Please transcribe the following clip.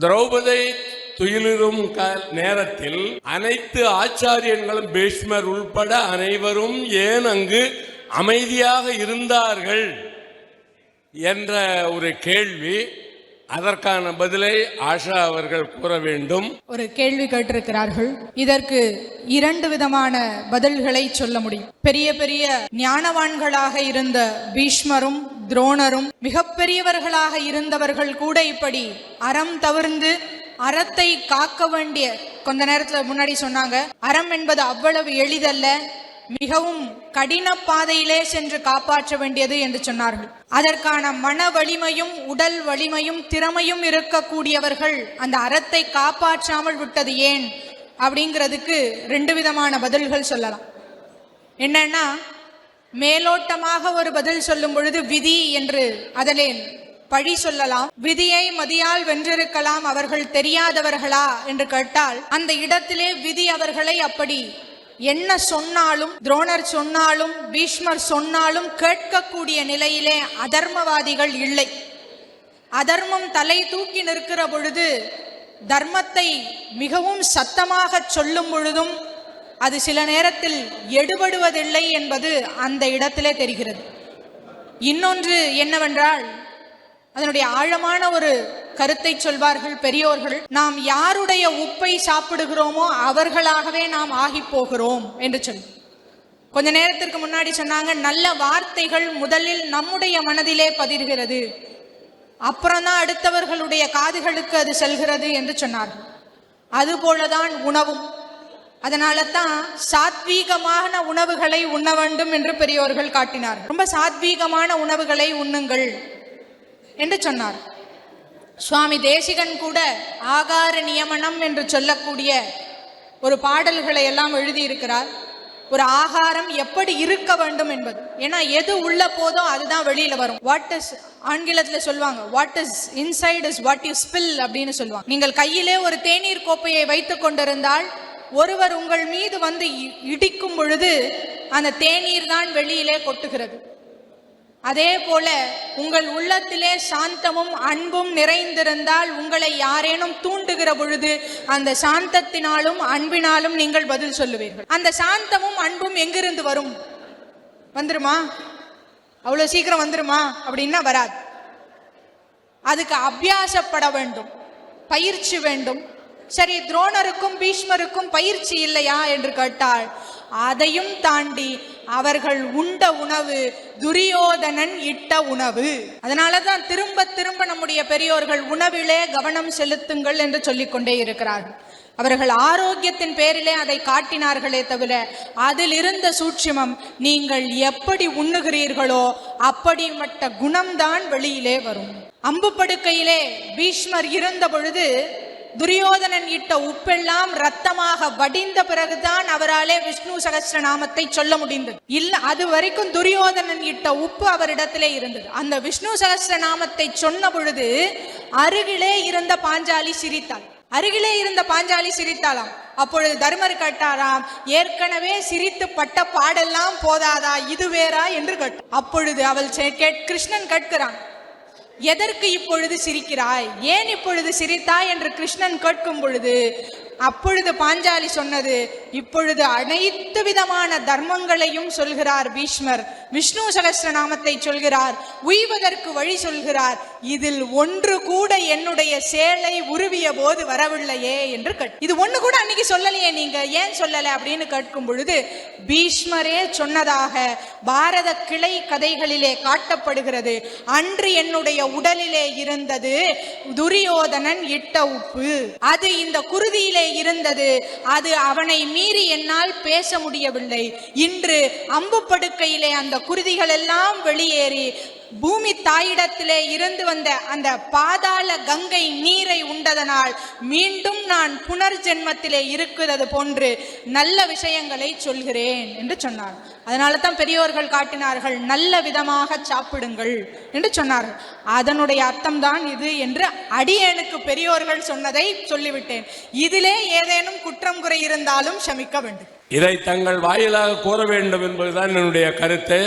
திரௌபதி துயிலிரும் க- நேரத்தில் அனைத்து ஆச்சாரியன்களும் பீஷ்மர் உள்பட அனைவரும் ஏன் அங்கு அமைதியாக இருந்தார்கள் என்ற ஒரு கேள்வி அதற்கான பதிலை ஆஷா அவர்கள் கூற வேண்டும். ஒரு கேள்வி கேட்டிருக்கிறார்கள். இதற்கு இரண்டு விதமான பதில்களை சொல்ல முடியும். பெரிய பெரிய ஞானவான்களாக இருந்த பீஷ்மரும் துரோணரும் மிகப்பெரியவர்களாக இருந்தவர்கள் கூட இப்படி அறம் தவிர்ந்து அறத்தை காக்க வேண்டிய கொஞ்ச நேரத்துல முன்னாடி சொன்னாங்க. அறம் என்பது அவ்வளவு எளிதல்ல மிகவும் கடின பாதையிலே சென்று காப்பாற்ற வேண்டியது என்று சொன்னார்கள். அதற்கான மன வலிமையும் உடல் வலிமையும் திறமையும் இருக்கக்கூடியவர்கள் அந்த அறத்தை காப்பாற்றாமல் விட்டது ஏன்? அப்படிங்கிறதுக்கு ரெண்டு விதமான பதில்கள் சொல்லலாம். என்னன்னா மேலோட்டமாக ஒரு பதில் சொல்லும் பொழுது விதி என்று அதலேன் பழி சொல்லலாம். விதியை மதியால் வென்றிருக்கலாம் அவர்கள் தெரியாதவர்களா என்று கேட்டால் அந்த இடத்திலே விதி அவர்களை அப்படி என்ன சொன்னாலும் துரோணர் சொன்னாலும் பீஷ்மர் சொன்னாலும் கேட்கக்கூடிய நிலையிலே அதர்மவாதிகள் இல்லை. அதர்மம் தலை தூக்கி நிற்கிற பொழுது தர்மத்தை மிகவும் சத்தமாக சொல்லும் பொழுதும் அது சில நேரத்தில் எடுபடுவதில்லை என்பது அந்த இடத்திலே தெரிகிறது. இன்னொன்று என்னவென்றால் அதனுடைய ஆழமான ஒரு கருத்தை சொல்வார்கள் பெரியோர்கள் நாம் யாருடைய உப்பை சாப்பிடுகிறோமோ அவர்களாகவே நாம் ஆகி போகிறோம் என்று சொல்லி. கொஞ்ச நேரத்திற்கு முன்னாடி சொன்னாங்க நல்ல வார்த்தைகள் முதலில் நம்முடைய மனதிலே பதிர்கிறது அப்புறம்தான் அடுத்தவர்களுடைய காதுகளுக்கு அது செல்கிறது என்று சொன்னார்கள். அதுபோலதான் உணவும். அதனால தான் சாத்வீகமான உணவுகளை உண்ண வேண்டும் என்று பெரியோர்கள் காட்டினார் ரொம்ப சாத்வீகமான உணவுகளை உண்ணுங்கள் என்று சொன்னார். சுவாமி தேசிகன் கூட ஆகார நியமனம் என்று சொல்லக்கூடிய ஒரு பாடல்களை எல்லாம் எழுதியிருக்கிறார். ஒரு ஆகாரம் எப்படி இருக்க வேண்டும் என்பது. ஏன்னா எது உள்ள போதோ அதுதான் வெளியில வரும். வாட் இஸ் ஆங்கிலத்துல சொல்லுவாங்க what is inside is what you spell அப்படின்னு சொல்லுவாங்க. நீங்கள் கையிலே ஒரு தேநீர் கோப்பையை வைத்துக் கொண்டிருந்தால் ஒருவர் உங்கள் மீது வந்து இ- இடிக்கும் பொழுது அந்த தேநீர் தான் வெளியிலே கொட்டுகிறது. அதே போல உங்கள் உள்ளத்திலே சாந்தமும் அன்பும் நிறைந்திருந்தால் உங்களை யாரேனும் தூண்டுகிற பொழுது அந்த சாந்தத்தினாலும் அன்பினாலும் நீங்கள் பதில் சொல்லுவீர்கள். அந்த சாந்தமும் அன்பும் எங்கிருந்து வரும்? வந்துருமா? அவ்வளோ சீக்கிரம் வந்துருமா? அப்படின்னா வராது. அதுக்கு அபியாசப்பட வேண்டும். பயிற்சி வேண்டும். சரி துரோணருக்கும் பீஷ்மருக்கும் பயிற்சி இல்லையா? என்று கேட்டால் அதையும் தாண்டி அவர்கள் உண்ட உணவு துரியோதனன் இட்ட உணவு. அதனாலதான் திரும்ப திரும்ப நம்முடைய பெரியோர்கள் உணவிலே கவனம் செலுத்துங்கள் என்று சொல்லிக்கொண்டே இருக்கிறார்கள். அவர்கள் ஆரோக்கியத்தின் பேரிலே அதை காட்டினார்களே தவிர அதில் இருந்த சூட்சிமம் நீங்கள் எப்படி உண்ணுகிறீர்களோ அப்படிப்பட்ட குணம்தான் வெளியிலே வரும். அம்பு படுக்கையிலே பீஷ்மர் இருந்த பொழுது துரியோதனன் இட்ட உப்பெல்லாம் ரத்தமாக வடிந்த பிறகுதான் அவராலே விஷ்ணு சகஸ்ர நாமத்தை சொல்ல முடிந்தது. இல்ல அது வரைக்கும் துரியோதனன் இட்ட உப்பு அவரிடத்திலே இருந்தது. அந்த விஷ்ணு சகஸ்ரநாமத்தை சொன்ன பொழுது அருகிலே இருந்த பாஞ்சாலி சிரித்தாள். அருகிலே இருந்த பாஞ்சாலி சிரித்தாளாம். அப்பொழுது தர்மர் கேட்டாராம் ஏற்கனவே சிரித்து பட்ட பாடெல்லாம் போதாதா இது வேறா? என்று கேட்டார். அப்பொழுது அவள் சே- கேட்- கிருஷ்ணன் கேட்கிறான் எதற்கு இப்பொழுது சிரிக்கிறாய்? ஏன் இப்பொழுது சிரித்தாய்? என்று கிருஷ்ணன் கேட்கும் பொழுது அப்பொழுது பாஞ்சாலி சொன்னது இப்பொழுது அனைத்து விதமான தர்மங்களையும் சொல்கிறார் பீஷ்மர். விஷ்ணு சகஸ்ரநாமத்தை சொல்கிறார் உய்வதற்கு வழி சொல்கிறார் இதில் ஒன்று கூட என்னுடைய சேலை உருவிய போது வரவில்லையே என்று கேட் இது ஒன்று கூட அன்னைக்கு சொல்லலையே நீங்க ஏன் சொல்லலை அப்படின்னு கேட்கும் பொழுது பீஷ்மரே சொன்னதாக பாரத கிளை கதைகளிலே காட்டப்படுகிறது அன்று என்னுடைய உடலிலே இருந்தது துரியோதனன் இட்ட உப்பு. அது இந்த குருதியிலே இருந்தது. அது அவனை மீறி என்னால் பேச முடியவில்லை. இன்று அம்பு படுக்கையிலே அந்த குருதிகள் எல்லாம் வெளியேறி பூமி தாயிடத்திலே இருந்து வந்த அந்த பாதாள கங்கை நீரை உண்டதனால் மீண்டும் நான் புனர்ஜென்மத்திலே இருக்கிறது போன்று நல்ல விஷயங்களை சொல்கிறேன் என்று சொன்னார். அதனால தான் பெரியோர்கள் காட்டினார்கள் நல்ல விதமாக சாப்பிடுங்கள் என்று சொன்னார்கள் அதனுடைய அர்த்தம்தான் இது என்று அடியேனுக்கு பெரியோர்கள் சொன்னதை சொல்லிவிட்டேன். இதிலே ஏதேனும் குற்றம் குறை இருந்தாலும் சமிக்க வேண்டும். இதை தங்கள் வாயிலாக கூற வேண்டும் என்பதுதான் என்னுடைய கருத்து.